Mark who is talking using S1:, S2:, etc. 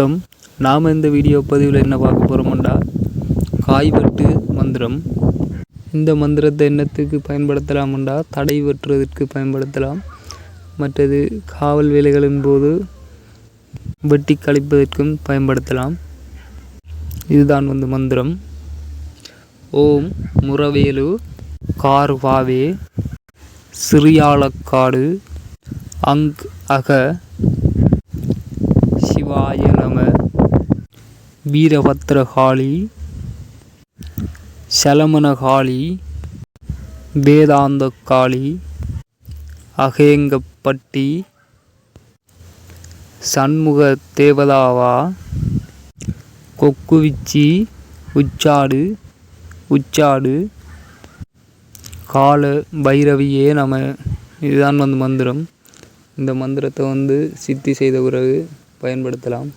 S1: வணக்கம். நாம் இந்த வீடியோ பதிவில் என்ன பார்க்க போகிறோம்டா காய்வெட்டு மந்திரம். இந்த மந்திரத்தை என்னத்துக்கு பயன்படுத்தலாம்டா? தடை வெட்டுறதுக்கு பயன்படுத்தலாம். மற்றது காவல் வேலைகளின் போது வெட்டி கழிப்பதற்கும் பயன்படுத்தலாம். இதுதான் வந்து மந்திரம். ஓம் முறவேலு கார்வாவே சிறியாளக்காடு அங் அக சிவாய நம வீரபத்ரகாளி சலமனகாளி வேதாந்த காளி அகேங்கப்பட்டி சண்முக தேவதாவா கொக்குவிச்சி உச்சாடு உச்சாடு கால பைரவியே நம்ம இதுதான் வந்து மந்திரம். இந்த மந்திரத்தை வந்து சித்தி செய்த பிறகு பயன்படுத்தலாம்.